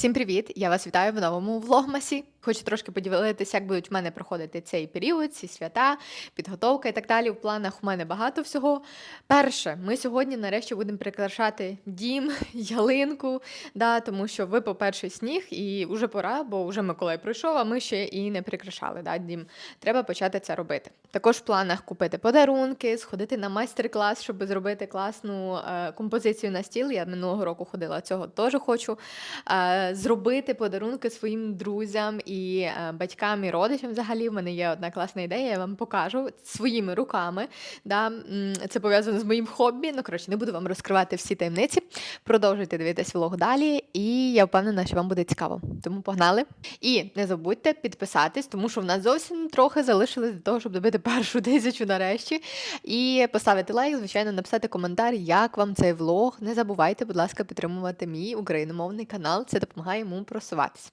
Всім привіт! Я вас вітаю в новому влогмасі. Хочу трошки поділитися, як будуть в мене проходити цей період, ці свята, підготовка і так далі. В планах у мене багато всього. Перше, ми сьогодні нарешті будемо прикрашати дім, ялинку, да, тому що випав перший сніг, і вже пора, бо вже Миколай пройшов, а ми ще і не прикрашали да, дім. Треба почати це робити. Також в планах купити подарунки, сходити на майстер-клас, щоб зробити класну е, композицію на стіл. Я минулого року ходила, цього теж хочу. Е, зробити подарунки своїм друзям і е, батькам і родичам. Взагалі, в мене є одна класна ідея, я вам покажу своїми руками. Да? Це пов'язано з моїм хобі. Ну, коротше, не буду вам розкривати всі таємниці. Продовжуйте дивитись влог далі, і я впевнена, що вам буде цікаво. Тому погнали. І не забудьте підписатись, тому що в нас зовсім трохи залишилось для того, щоб добити першу тисячу нарешті. І поставити лайк, звичайно, написати коментар, як вам цей влог. Не забувайте, будь ласка, підтримувати мій україномовний канал. Це допомагає йому просуватись.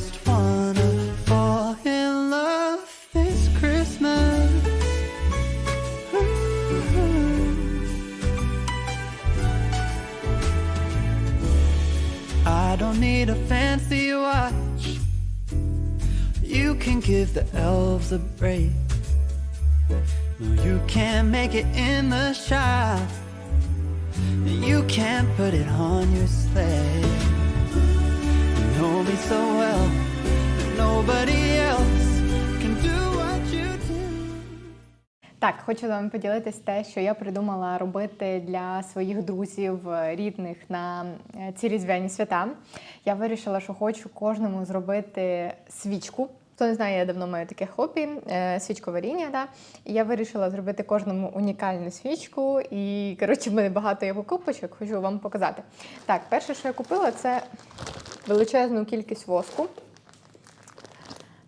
give the elves a break. No, you can't make it in the shop. You can't put it on your sleigh. You know me so well that nobody else. Так, хочу з вами поділитись те, що я придумала робити для своїх друзів е, рідних на е, ці різдвяні свята. Я вирішила, що хочу кожному зробити свічку. Хто не знає, я давно маю таке хобі, е, свічковаріння. Да? І я вирішила зробити кожному унікальну свічку. І коротше, в мене багато є покупочок, хочу вам показати. Так, перше, що я купила, це величезну кількість воску.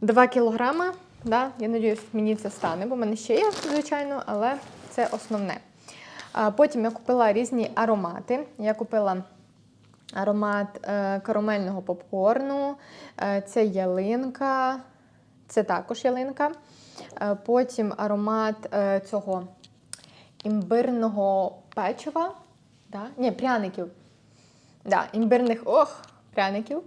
2 кілограма. Да? Я сподіваюся, мені це стане, бо в мене ще є, звичайно, але це основне. Потім я купила різні аромати. Я купила аромат е, карамельного попкорну, е, це ялинка, це також ялинка. Е, потім аромат е, цього імбирного печива. Да? Ні, пряників. Да, імбирних ох, пряників.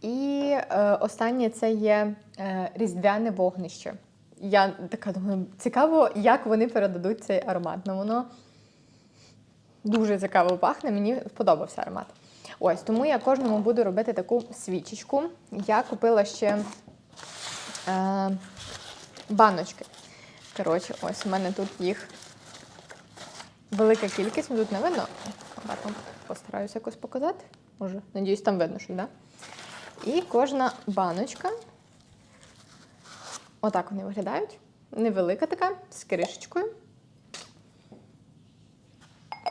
І е, останнє це є е, різдвяне вогнище. Я така думаю, цікаво, як вони передадуть цей аромат. Ну, воно дуже цікаво пахне, мені сподобався аромат. Ось, тому я кожному буду робити таку свічечку. Я купила ще е, баночки. Коротше, ось у мене тут їх велика кількість, тут не видно. Ладно, постараюся якось показати. Може, надіюсь, там видно так? Да? І кожна баночка. Отак вони виглядають. Невелика така, з кришечкою.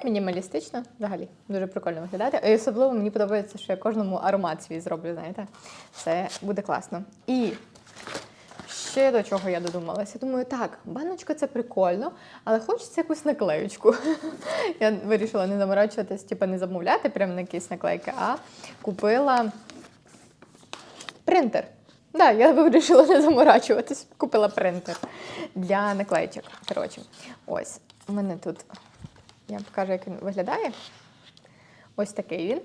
Мінімалістично, взагалі, дуже прикольно виглядати. І особливо мені подобається, що я кожному аромат свій зроблю, знаєте. Це буде класно. І ще до чого я додумалася. Думаю, так, баночка це прикольно, але хочеться якусь наклеючку. Я вирішила не заморачуватись, типу не замовляти прямо на якісь наклейки, а купила принтер. Да, я вирішила не заморачуватись. Купила принтер для наклеїчок. Коротше, ось у мене тут. Я покажу, як він виглядає. Ось такий він.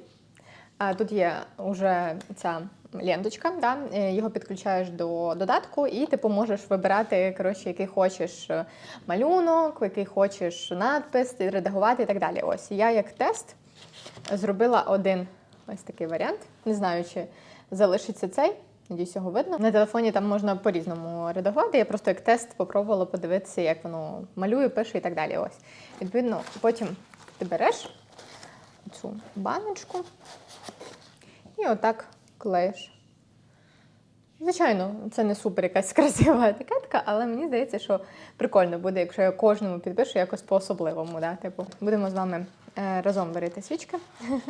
Тут є вже ця ленточка, да? е, його підключаєш до додатку, і типу можеш вибирати, коротше, який хочеш е, малюнок, який хочеш надпис, редагувати і так далі. Ось я як тест зробила один ось такий варіант. Не знаю, чи залишиться цей. Надіюсь, його видно. На телефоні там можна по-різному редагувати. Я просто як тест спробувала подивитися, як воно малює, пише і так далі. Ось. Відповідно, потім ти береш цю баночку і отак клеїш. Звичайно, це не супер якась красива етикетка, але мені здається, що прикольно буде, якщо я кожному підпишу якось по-особливому. Да? Типу, будемо з вами е, разом варити свічки,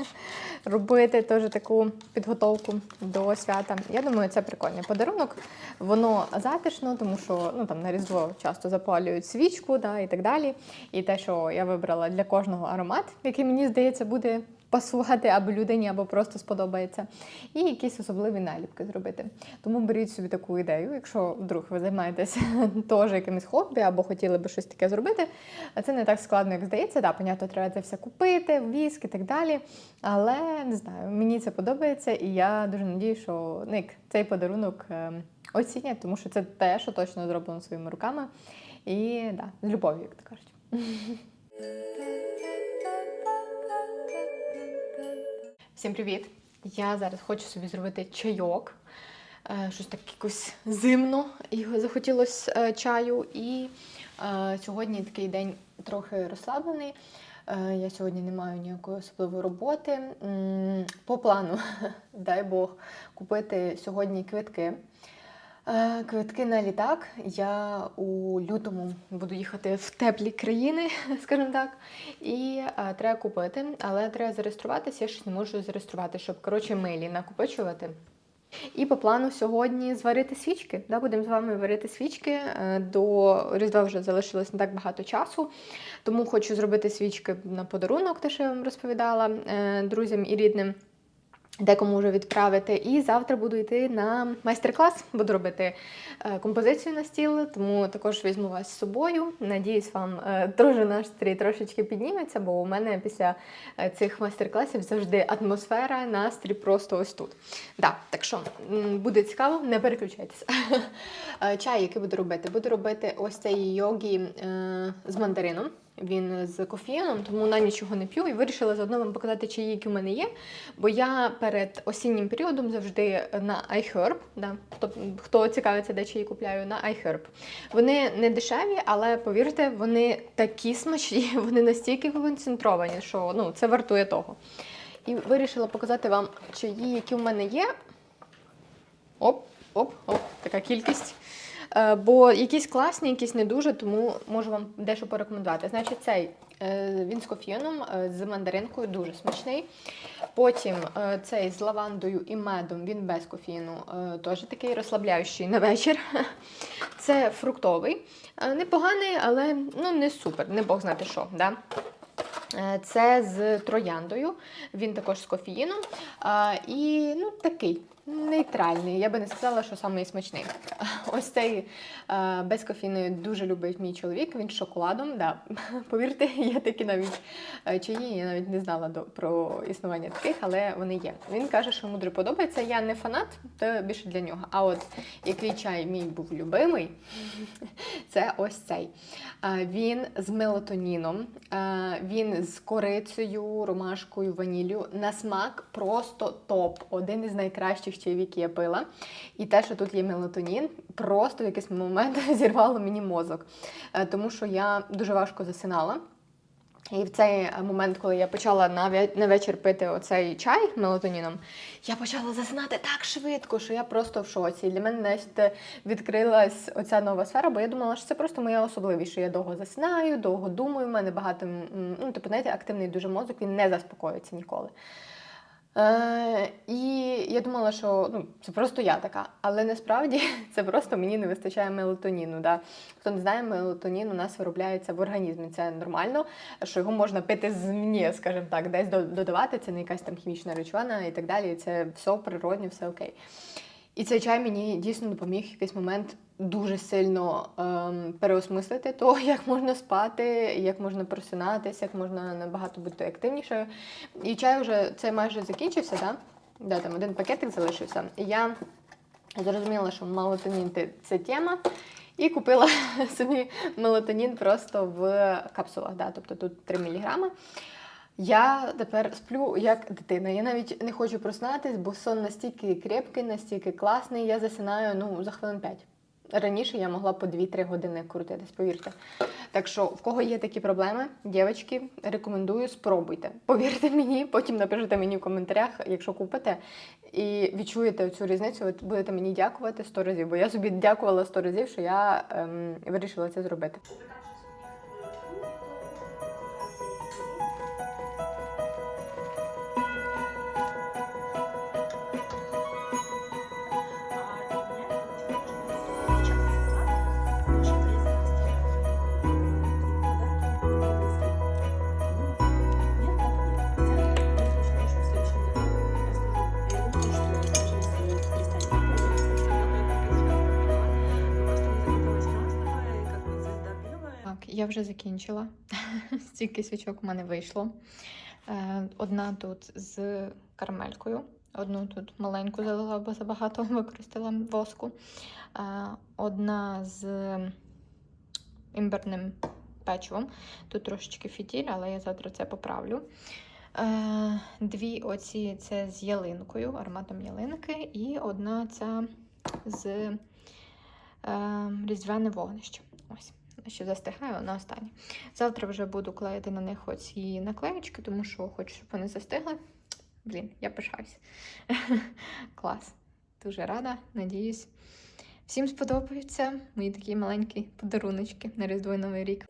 робити теж таку підготовку до свята. Я думаю, це прикольний подарунок. Воно затишно, тому що ну, там, на Різдво часто запалюють свічку да, і так далі. І те, що я вибрала для кожного аромат, який мені здається буде пасувати або людині, або просто сподобається. І якісь особливі наліпки зробити. Тому беріть собі таку ідею, якщо вдруг ви займаєтеся теж якимось хобі або хотіли би щось таке зробити. Це не так складно, як здається. Да, понятно, треба це все купити, віск і так далі. Але не знаю, мені це подобається, і я дуже надію, що ну, як цей подарунок е, оцінять, тому що це те, що точно зроблено своїми руками. І да, з любов'ю, як то кажуть. Всім привіт! Я зараз хочу собі зробити чайок. Е, Щось так якось зимно і захотілося е, чаю. І е, сьогодні такий день трохи розслаблений. Я сьогодні не маю ніякої особливої роботи. По плану, дай Бог, купити сьогодні квитки. Е, Квитки на літак. Я у лютому буду їхати в теплі країни, скажімо так. І е, треба купити, але треба зареєструватися. Я щось не можу зареєструвати, щоб коротше милі накопичувати. І по плану сьогодні зварити свічки. Да, будемо з вами варити свічки. Е, До Різдва вже залишилось не так багато часу, тому хочу зробити свічки на подарунок, те, що я вам розповідала друзям і рідним. Декому вже відправити. І завтра буду йти на майстер-клас. Буду робити е, композицію на стіл, тому також візьму вас з собою. Надіюсь, вам е, теж настрій трошечки підніметься, бо у мене після е, цих майстер-класів завжди атмосфера, настрій просто ось тут. Да, так що буде цікаво, не переключайтеся. Чай, який буду робити? Буду робити ось цей йогі з мандарином. Він з кофеїном, тому на нічого не п'ю і вирішила заодно вам показати чаї, які в мене є. Бо я перед осіннім періодом завжди на iHerb, да, хто, хто цікавиться, де чаї купляю, на iHerb. Вони не дешеві, але повірте, вони такі смачні, вони настільки концентровані, що ну, це вартує того. І вирішила показати вам чаї, які в мене є. Оп, оп, оп, така кількість. Е, Бо якісь класні, якісь не дуже, тому можу вам дещо порекомендувати. Значить, цей е, він з кофеїном, е, з мандаринкою, дуже смачний. Потім цей з лавандою і медом, він без кофеїну, е, теж такий розслабляючий на вечір. Це фруктовий. Непоганий, але ну, не супер, не Бог знати що. Да? Це з трояндою, він також з кофеїном. І ну, такий нейтральний. Я би не сказала, що самий смачний. Ось цей е, без кофеїну дуже любить мій чоловік, він з шоколадом. Да. Повірте, є такі навіть е, чаї, я навіть не знала до, про існування таких, але вони є. Він каже, що дуже подобається. Я не фанат, то більше для нього. А от який чай мій був любимий, це ось цей. Е, Він з мелатоніном, е, він з корицею, ромашкою, ваніллю. На смак просто топ. Один із найкращих чаїв, які я пила. І те, що тут є мелатонін, просто в якийсь момент зірвало мені мозок. Е, Тому що я дуже важко засинала. І в цей момент, коли я почала на, вечір пити оцей чай мелатоніном, я почала засинати так швидко, що я просто в шоці. Для мене навіть відкрилась оця нова сфера, бо я думала, що це просто моя особливість, що я довго засинаю, довго думаю. У мене багато, ну, типу, знаєте, активний дуже мозок, він не заспокоюється ніколи. Е, і я думала, що ну, це просто я така, але насправді це просто мені не вистачає мелатоніну. Да? Хто не знає, мелатонін у нас виробляється в організмі. Це нормально, що його можна пити змні, скажімо так, десь додавати, це не якась там хімічна речовина і так далі. Це все природне, все окей. І цей чай мені дійсно допоміг в якийсь момент дуже сильно ем, переосмислити то, як можна спати, як можна просинатися, як можна набагато бути активнішою. І чай вже це майже закінчився, да? Да, там один пакетик залишився. І я зрозуміла, що мелатонін це тема. І купила собі мелатонін просто в капсулах. Да? Тобто тут 3 мг. Я тепер сплю як дитина. Я навіть не хочу проснатись, бо сон настільки крепкий, настільки класний. Я засинаю ну, за хвилин 5. Раніше я могла по 2-3 години крутитись, повірте. Так що, в кого є такі проблеми, дівчатки, рекомендую, спробуйте. Повірте мені, потім напишете мені в коментарях, якщо купите, і відчуєте цю різницю, ви будете мені дякувати 100 разів. Бо я собі дякувала 100 разів, що я ем, вирішила це зробити. Вже закінчила. Стільки свічок у мене вийшло. Е, Одна тут з карамелькою, одну тут маленьку залила, бо забагато використала воску. Е, Одна з імбирним печивом. Тут трошечки фітіль, але я завтра це поправлю. Е, Дві оці це з ялинкою, ароматом ялинки, і одна ця з різдвяне вогнище. Ось що застигає, вона остання. Завтра вже буду клеїти на них оці наклеєчки, тому що хочу, щоб вони застигли. Блін, я пишаюсь. Клас. Дуже рада, надіюсь. Всім сподобаються мої такі маленькі подаруночки на Різдво Новий рік.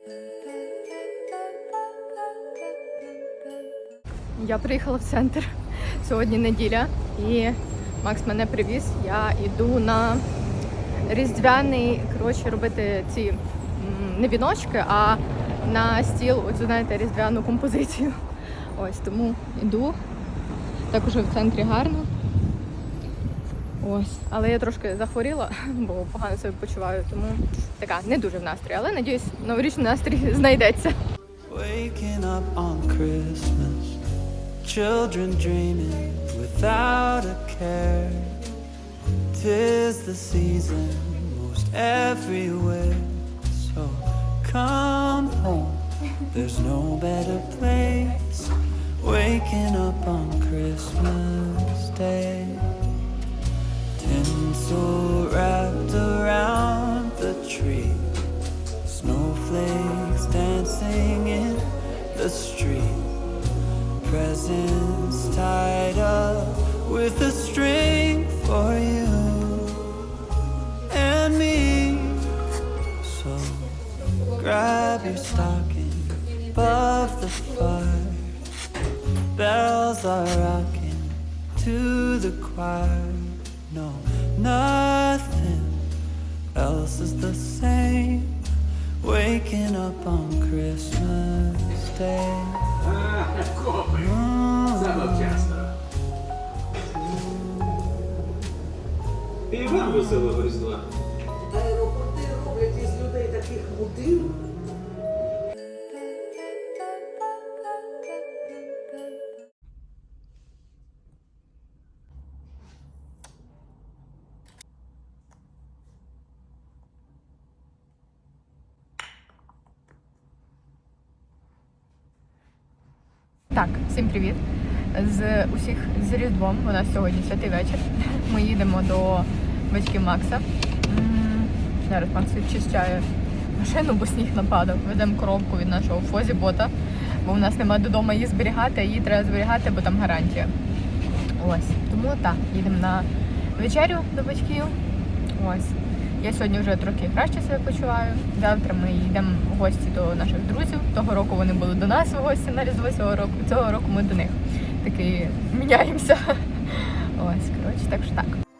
Я приїхала в центр. Сьогодні неділя, і Макс мене привіз. Я йду на різдвяний, коротше, робити ці не віночки, а на стіл, оцю, знаєте, різдвяну композицію. Ось тому йду. Так уже в центрі гарно. Ось. Але я трошки захворіла, бо погано себе почуваю, тому така не дуже в настрій. Але надіюсь, новорічний настрій знайдеться. Waking up on Christmas, children dreaming without a care. Tis the season most everywhere. Come home, there's no better place. Waking up on Christmas Day. Tinsel wrapped around the tree. Snowflakes dancing in the street. Presents tied up with a string for you grab your stocking above the fire. Bells are rocking to the choir. No, nothing else is the same. Waking up on Christmas Day. І вам веселого Різдва. Аеропорти роблять із людей таких мудил. Так, всім привіт. З усіх з Різдвом. У нас сьогодні святий вечір. Ми їдемо до батьків Макса. Зараз Макс відчищає машину, бо сніг нападав. Ведемо коробку від нашого фозі бота, бо у нас немає додому її зберігати, а її треба зберігати, бо там гарантія. Ось. Тому так, їдемо на вечерю до батьків. Ось. Я сьогодні вже трохи краще себе почуваю. Завтра ми йдемо в гості до наших друзів. Того року вони були до нас в гості на Різдво цього року. Цього року ми до них. Таки міняємося. Ось, коротше, так що так.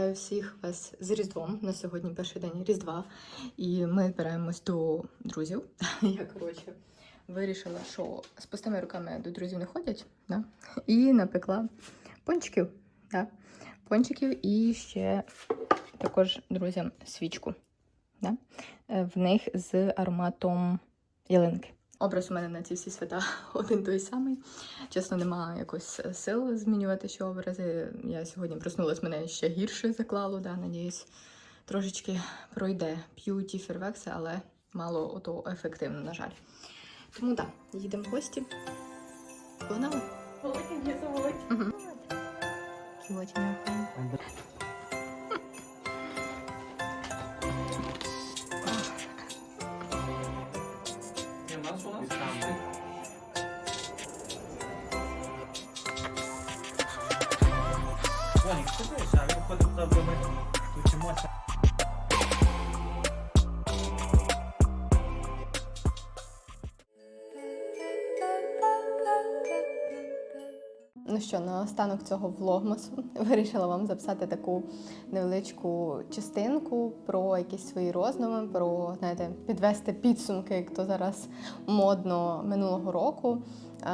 Вітаю всіх вас з Різдвом. На сьогодні перший день Різдва. І ми збираємось до друзів. Я, коротше, вирішила, що з пустими руками до друзів не ходять. Да? І напекла пончиків. Да? Пончиків і ще також друзям свічку. Да? Е, В них з ароматом ялинки. Образ у мене на ці всі свята один той самий. Чесно, немає якось сил змінювати ще образи. Я сьогодні проснулась, мене ще гірше заклало. Да, надіюсь, трошечки пройде. П'ю ті фірвекси, але мало ото ефективно, на жаль. Тому так, да, їдемо в гості. Погнали? Кілотів не Вон, ти знаєш, а він ходить туди, Що, на останок цього влогмасу вирішила вам записати таку невеличку частинку про якісь свої роздуми, про знаєте, підвести підсумки, як то зараз модно минулого року. Е,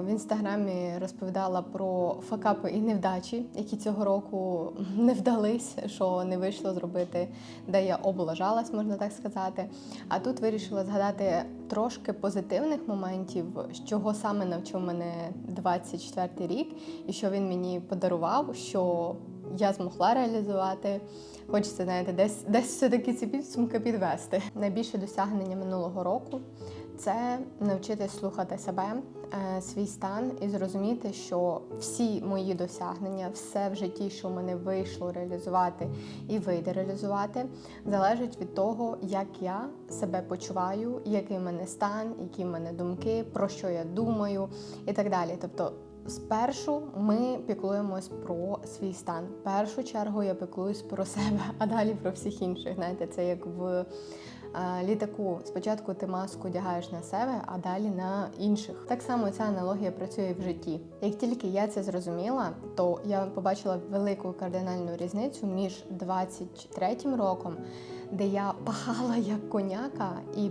В інстаграмі розповідала про факапи і невдачі, які цього року не вдались, що не вийшло зробити, де я облажалась, можна так сказати. А тут вирішила згадати трошки позитивних моментів, чого саме навчив мене 24 рік, і що він мені подарував, що я змогла реалізувати. Хочеться, знаєте, десь десь все-таки ці підсумки підвести. Найбільше досягнення минулого року це навчитись слухати себе, свій стан і зрозуміти, що всі мої досягнення, все в житті, що в мене вийшло реалізувати і вийде реалізувати, залежить від того, як я себе почуваю, який в мене стан, які в мене думки, про що я думаю і так далі. Тобто. Спершу ми піклуємось про свій стан. В першу чергу я піклуюсь про себе, а далі про всіх інших. Знаєте, це як в е, літаку. Спочатку ти маску одягаєш на себе, а далі на інших. Так само ця аналогія працює в житті. Як тільки я це зрозуміла, то я побачила велику кардинальну різницю між 23-м роком, де я пахала як коняка і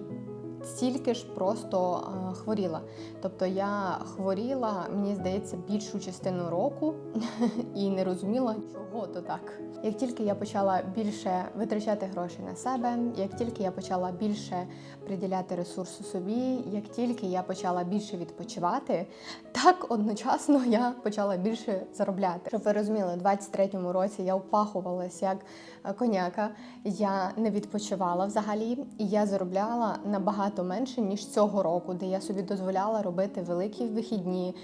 стільки ж просто е, хворіла. Тобто я хворіла, мені здається, більшу частину року і не розуміла, чого то так. Як тільки я почала більше витрачати гроші на себе, як тільки я почала більше приділяти ресурсу собі, як тільки я почала більше відпочивати, так одночасно я почала більше заробляти. Щоб ви розуміли, у 23-му році я впахувалась як е, коняка, я не відпочивала взагалі, і я заробляла набагато менше ніж цього року, де я собі дозволяла робити великі вихідні,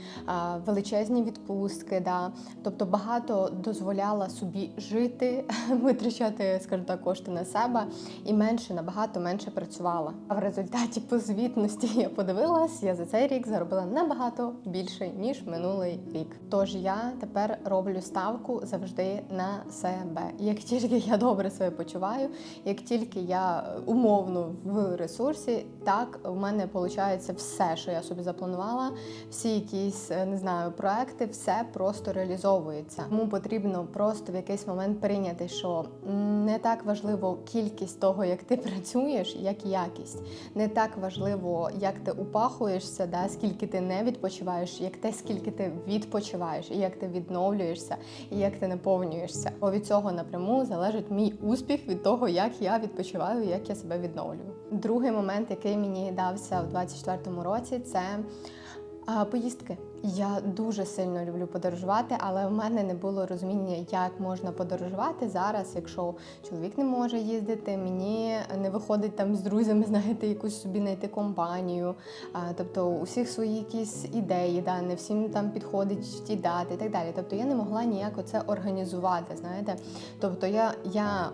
величезні відпустки. Да. Тобто багато дозволяла собі жити, витрачати, скажімо так, кошти на себе і менше, набагато менше працювала. А в результаті по звітності я подивилась, я за цей рік заробила набагато більше ніж минулий рік. Тож я тепер роблю ставку завжди на себе. Як тільки я добре себе почуваю, як тільки я умовно в ресурсі, так в мене виходить все, що я собі запланувала, всі якісь е, не знаю проекти, все просто реалізовується. Тому потрібно просто в якийсь момент прийняти, що не так важливо кількість того, як ти працюєш, як якість. Не так важливо, як ти упахуєшся, да, скільки ти не відпочиваєш, як те, скільки ти відпочиваєш, і як ти відновлюєшся, і як ти наповнюєшся. Бо від цього напряму залежить мій успіх від того, як я відпочиваю, як я себе відновлюю. Другий момент, який мені дався в 24-му році, це поїздки. Я дуже сильно люблю подорожувати, але в мене не було розуміння, як можна подорожувати зараз, якщо чоловік не може їздити, мені не виходить там з друзями, знаєте, якусь собі знайти компанію. Тобто у всіх свої якісь ідеї, да, не всім там підходить ті дати і так далі. Тобто я не могла ніяк це організувати. Знаєте, тобто я, я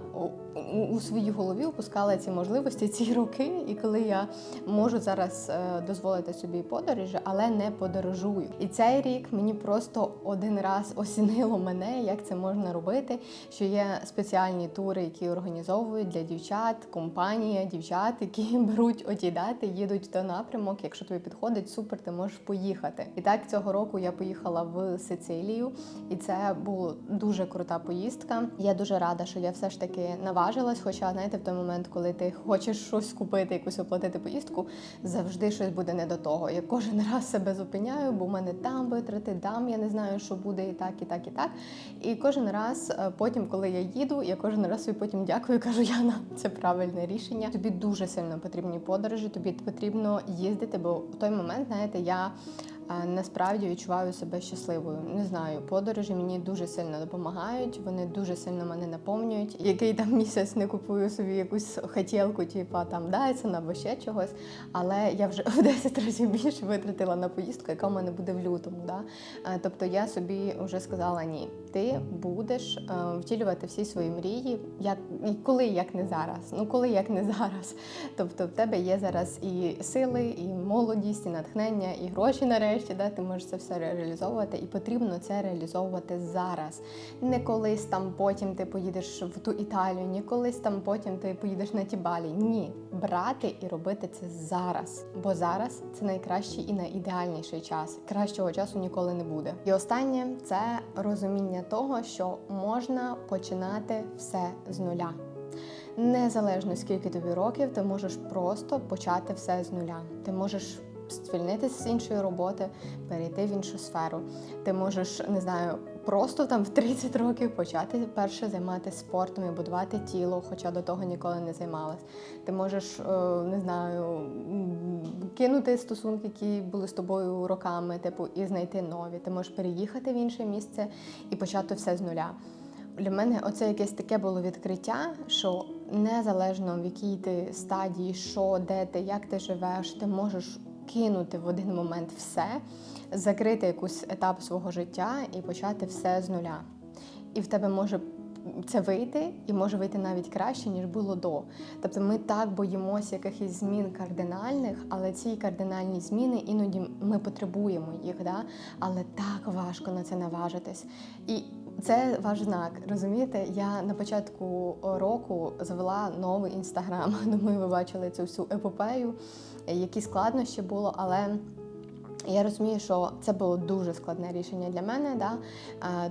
у, своїй голові опускала ці можливості, ці роки, і коли я можу зараз е, дозволити собі подорожі, але не подорожую. І цей рік мені просто один раз осінило мене, як це можна робити. Що є спеціальні тури, які організовують для дівчат, компанія дівчат, які беруть оті дати, їдуть той напрямок. Якщо тобі підходить, супер, ти можеш поїхати. І так цього року я поїхала в Сицилію, і це була дуже крута поїздка. Я дуже рада, що я все ж таки наважилася наважилась. Хоча, знаєте, в той момент, коли ти хочеш щось купити, якусь оплатити поїздку, завжди щось буде не до того. Я кожен раз себе зупиняю, бо в мене там витрати, там я не знаю, що буде і так, і так, і так. І кожен раз, е, потім, коли я їду, я кожен раз собі потім дякую, кажу, Яна, це правильне рішення. Тобі дуже сильно потрібні подорожі, тобі потрібно їздити, бо в той момент, знаєте, я. Насправді відчуваю себе щасливою. Не знаю, подорожі мені дуже сильно допомагають. Вони дуже сильно мене наповнюють. Який там місяць не купую собі якусь хотілку, типу там Дайсон або ще чогось. Але я вже в 10 разів більше витратила на поїздку, яка в мене буде в лютому. Да? Е, Тобто я собі вже сказала ні, ти будеш е, втілювати всі свої мрії, як і коли, як не зараз. Ну коли як не зараз. Тобто в тебе є зараз і сили, і молодість, і натхнення, і гроші нарешті. Да? Ти можеш це все реалізовувати, і потрібно це реалізовувати зараз. Не колись там потім ти поїдеш в ту Італію, не колись там потім ти поїдеш на ті балі. Ні, брати і робити це зараз. Бо зараз це найкращий і найідеальніший час. Кращого часу ніколи не буде. І останнє це розуміння того, що можна починати все з нуля. Незалежно скільки тобі років, ти можеш просто почати все з нуля. Ти можеш звільнитися з іншої роботи, перейти в іншу сферу. Ти можеш, не знаю, просто там в 30 років почати перше займатися спортом і будувати тіло, хоча до того ніколи не займалась. Ти можеш, е, не знаю, кинути стосунки, які були з тобою роками, типу, і знайти нові. Ти можеш переїхати в інше місце і почати все з нуля. Для мене оце якесь таке було відкриття, що незалежно в якій ти стадії, що, де ти, як ти живеш, ти можеш кинути в один момент все, закрити якийсь етап свого життя і почати все з нуля. І в тебе може це вийти, і може вийти навіть краще, ніж було до. Тобто ми так боїмося якихось змін кардинальних, але ці кардинальні зміни іноді ми потребуємо їх, да? але так важко на це наважитись. І це ваш знак, розумієте? Я на початку року завела новий інстаграм. Думаю, ви бачили цю всю епопею, які складнощі було, але. Я розумію, що це було дуже складне рішення для мене, да?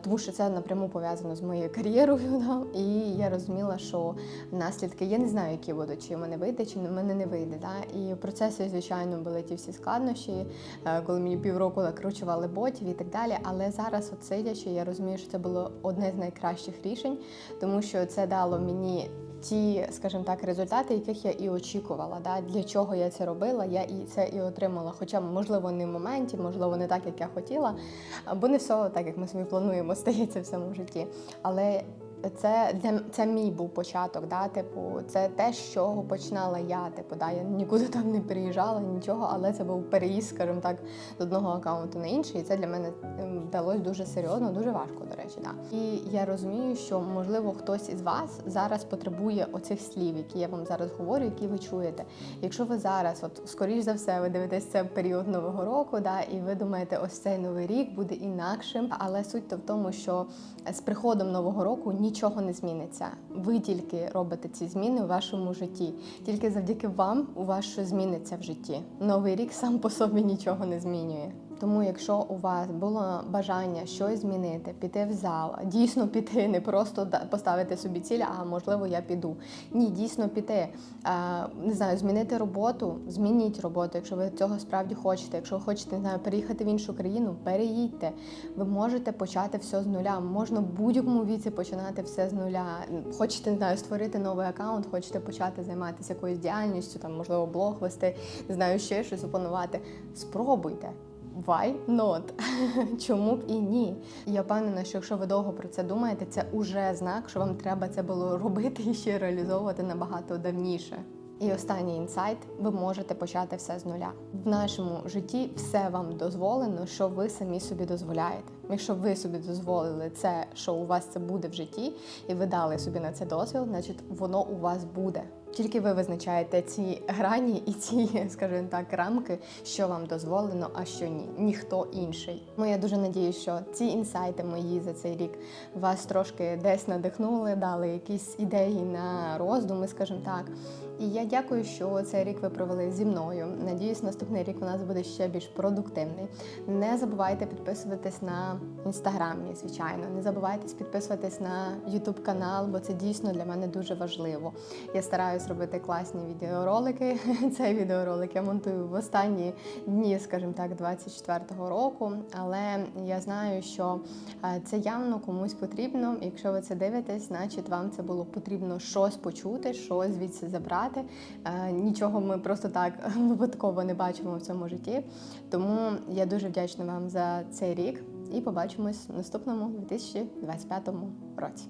тому що це напряму пов'язано з моєю кар'єрою. Да? І я розуміла, що наслідки я не знаю, які будуть, чи в мене вийде, чи в мене не вийде. Да? І в процесі, звичайно, були ті всі складнощі, е, коли мені півроку накручували ботів і так далі. Але зараз, от сидячи, я розумію, що це було одне з найкращих рішень, тому що це дало мені ті, скажімо так, результати, яких я і очікувала. Да? Для чого я це робила, я і це і отримала. Хоча, можливо, не в моменті, можливо, не так, як я хотіла, бо не все так, як ми собі плануємо, стається в цьому житті. Але це для це мій був початок. Да? Типу, це те, з чого починала я. Типу, да? Я нікуди там не переїжджала, нічого, але це був переїзд, скажімо так, з одного аккаунту на інший. І це для мене ем, вдалося дуже серйозно, дуже важко, до речі. Да. І я розумію, що можливо хтось із вас зараз потребує оцих слів, які я вам зараз говорю, які ви чуєте. Якщо ви зараз, от скоріш за все, ви дивитесь це в період нового року, да, і ви думаєте, ось цей новий рік буде інакшим. Але суть то в тому, що з приходом нового року нічого не зміниться. Ви тільки робите ці зміни у вашому житті. Тільки завдяки вам у вас щось зміниться в житті. Новий рік сам по собі нічого не змінює. Тому, якщо у вас було бажання щось змінити, піти в зал, дійсно піти, не просто поставити собі ціль, а можливо я піду. Ні, дійсно піти. Не знаю, змінити роботу, змініть роботу, якщо ви цього справді хочете. Якщо ви хочете не знаю, переїхати в іншу країну, переїдьте. Ви можете почати все з нуля. Можна в будь-якому віці починати все з нуля. Хочете не знаю, створити новий аккаунт, хочете почати займатися якоюсь діяльністю, там можливо блог вести, не знаю, ще щось опанувати. Спробуйте. Why not? Чому б і ні? Я впевнена, що якщо ви довго про це думаєте, це уже знак, що вам треба це було робити і ще реалізовувати набагато давніше. І останній інсайт: ви можете почати все з нуля. В нашому житті все вам дозволено, що ви самі собі дозволяєте. Якщо ви собі дозволили це, що у вас це буде в житті, і ви дали собі на це дозвіл, значить воно у вас буде. Тільки ви визначаєте ці грані і ці, скажімо так, рамки, що вам дозволено, а що ні. Ніхто інший. Ну я дуже надіюсь, що ці інсайти мої за цей рік вас трошки десь надихнули, дали якісь ідеї на роздуми, скажімо так. І я дякую, що цей рік ви провели зі мною. Надіюсь, наступний рік у нас буде ще більш продуктивний. Не забувайте підписуватись на інстаграмі, звичайно. Не забувайте підписуватись на Ютуб канал, бо це дійсно для мене дуже важливо. Я стараюсь робити класні відеоролики. Цей відеоролик я монтую в останні дні, скажімо так, 24-го року. Але я знаю, що е, це явно комусь потрібно. Якщо ви це дивитесь, значить вам це було потрібно щось почути, щось звідси забрати. Е, Нічого ми просто так випадково не бачимо в цьому житті. Тому я дуже вдячна вам за цей рік і побачимось в наступному 2025 році.